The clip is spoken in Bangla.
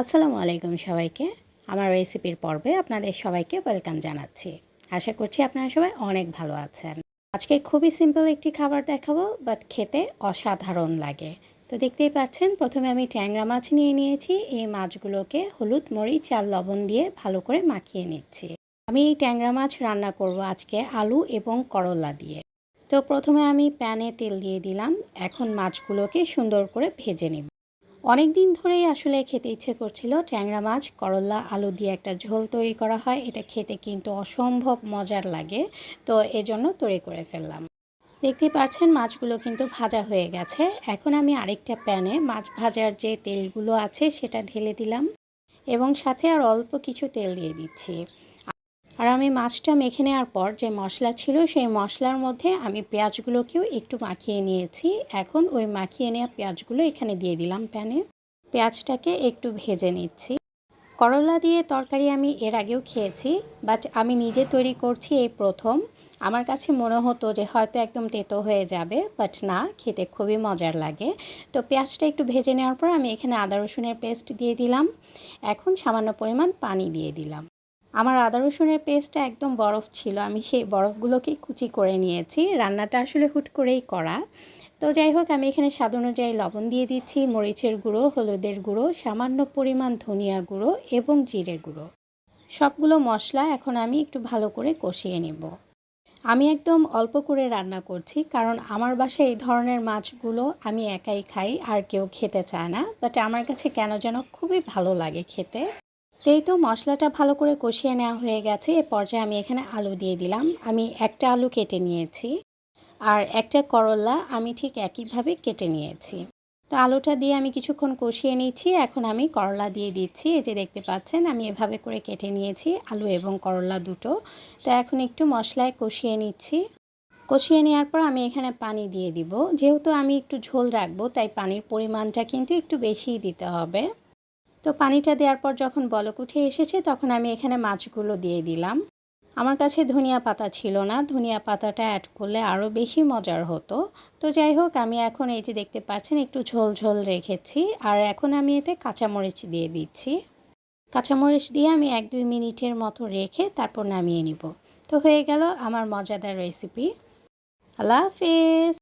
আসসালামু আলাইকুম সবাইকে। আমার রেসিপির পর্বে আপনাদের সবাইকে ওয়েলকাম জানাচ্ছি। আশা করছি আপনারা সবাই অনেক ভালো আছেন। আজকে খুবই সিম্পল একটি খাবার দেখাবো, বাট খেতে অসাধারণ লাগে। তো দেখতেই পাচ্ছেন, প্রথমে আমি ট্যাংরা মাছ নিয়ে নিয়েছি। এই মাছগুলোকে হলুদ, মরিচ আর লবণ দিয়ে ভালো করে মাখিয়ে নিচ্ছি। আমি এই ট্যাংরা মাছ রান্না করব আজকে আলু এবং করলা দিয়ে। তো প্রথমে আমি প্যানে তেল দিয়ে দিলাম। এখন মাছগুলোকে সুন্দর করে ভেজে নিব। অনেক দিন ধরেই আসলে খেতে ইচ্ছে করছিল ট্যাংরা মাছ, করলা, আলু দিয়ে একটা ঝোল তৈরি করা হয়। এটা খেতে কিন্তু অসম্ভব মজার লাগে। তো এজন্য তৈরি করে ফেললাম। দেখতেই পাচ্ছেন মাছগুলো কিন্তু ভাজা হয়ে গেছে। এখন আমি আরেকটা প্যানে মাছ ভাজার যে তেলগুলো আছে সেটা ঢেলে দিলাম এবং সাথে আর অল্প কিছু তেল দিয়ে দিচ্ছি। আর আমি মাছটা মেখে নেওয়ার পর যে মশলা ছিল, সেই মশলার মধ্যে আমি পেঁয়াজগুলোকেও একটু মাখিয়ে নিয়েছি। এখন ওই মাখিয়ে নেওয়া পেঁয়াজগুলো এখানে দিয়ে দিলাম প্যানে। পেঁয়াজটাকে একটু ভেজে নিচ্ছি। করলা দিয়ে তরকারি আমি এর আগেও খেয়েছি বাট আমি নিজে তৈরি করছি এই প্রথম। আমার কাছে মনে হতো যে হয়তো একদম তেতো হয়ে যাবে বাট না, খেতে খুবই মজার লাগে। তো পেঁয়াজটা একটু ভেজে নেওয়ার পর আমি এখানে আদা রসুনের পেস্ট দিয়ে দিলাম। এখন সামান্য পরিমাণ পানি দিয়ে দিলাম। আমার আদা রসুনের পেস্টটা একদম বরফ ছিল। আমি সেই বরফগুলোকে কুচি করে নিয়েছি। রান্নাটা আসলে হুট করেই করা। তো যাই হোক, আমি এখানে স্বাদ অনুযায়ী লবণ দিয়ে দিচ্ছি, মরিচের গুঁড়ো, হলুদের গুঁড়ো, সামান্য পরিমাণ ধনিয়া গুঁড়ো এবং জিরে গুঁড়ো। সবগুলো মশলা এখন আমি একটু ভালো করে কষিয়ে নেব। আমি একদম অল্প করে রান্না করছি, কারণ আমার বাসায় এই ধরনের মাছগুলো আমি একাই খাই, আর কেউ খেতে চায় না। বাট আমার কাছে কেন যেন খুবই ভালো লাগে খেতে। এই তো মশলাটা ভালো করে কষিয়ে নেওয়া হয়ে গেছে। এ পর্যায়ে আমি এখানে আলু দিয়ে দিলাম। আমি একটা আলু কেটে নিয়েছি আর একটা করলা আমি ঠিক একইভাবে কেটে নিয়েছি। তো আলুটা দিয়ে আমি কিছুক্ষণ কষিয়ে নিচ্ছি। এখন আমি করলা দিয়ে দিচ্ছি। এই যে দেখতে পাচ্ছেন, আমি এভাবে করে কেটে নিয়েছি আলু এবং করলা দুটো। তো এখন একটু মশলায় কষিয়ে নিচ্ছি। কষিয়ে নেওয়ার পর আমি এখানে পানি দিয়ে দিব। যেহেতু আমি একটু ঝোল রাখব, তাই পানির পরিমাণটা কিন্তু একটু বেশিই দিতে হবে। তো পানিটা দেওয়ার পর যখন বলক উঠে এসেছে, তখন আমি এখানে মাছগুলো দিয়ে দিলাম। আমার কাছে ধনিয়া পাতা ছিল না। ধনিয়া পাতাটা অ্যাড করলে আরও বেশি মজার হতো। তো যাই হোক, আমি এখন এই যে দেখতে পাচ্ছেন, একটু ঝোল ঝোল রেখেছি। আর এখন আমি এতে কাঁচামরিচ দিয়ে দিচ্ছি। কাঁচামরিচ দিয়ে আমি এক দুই মিনিটের মতো রেখে তারপর নামিয়ে নিব। তো হয়ে গেল আমার মজাদার রেসিপি আল্লাহ হাফেজ!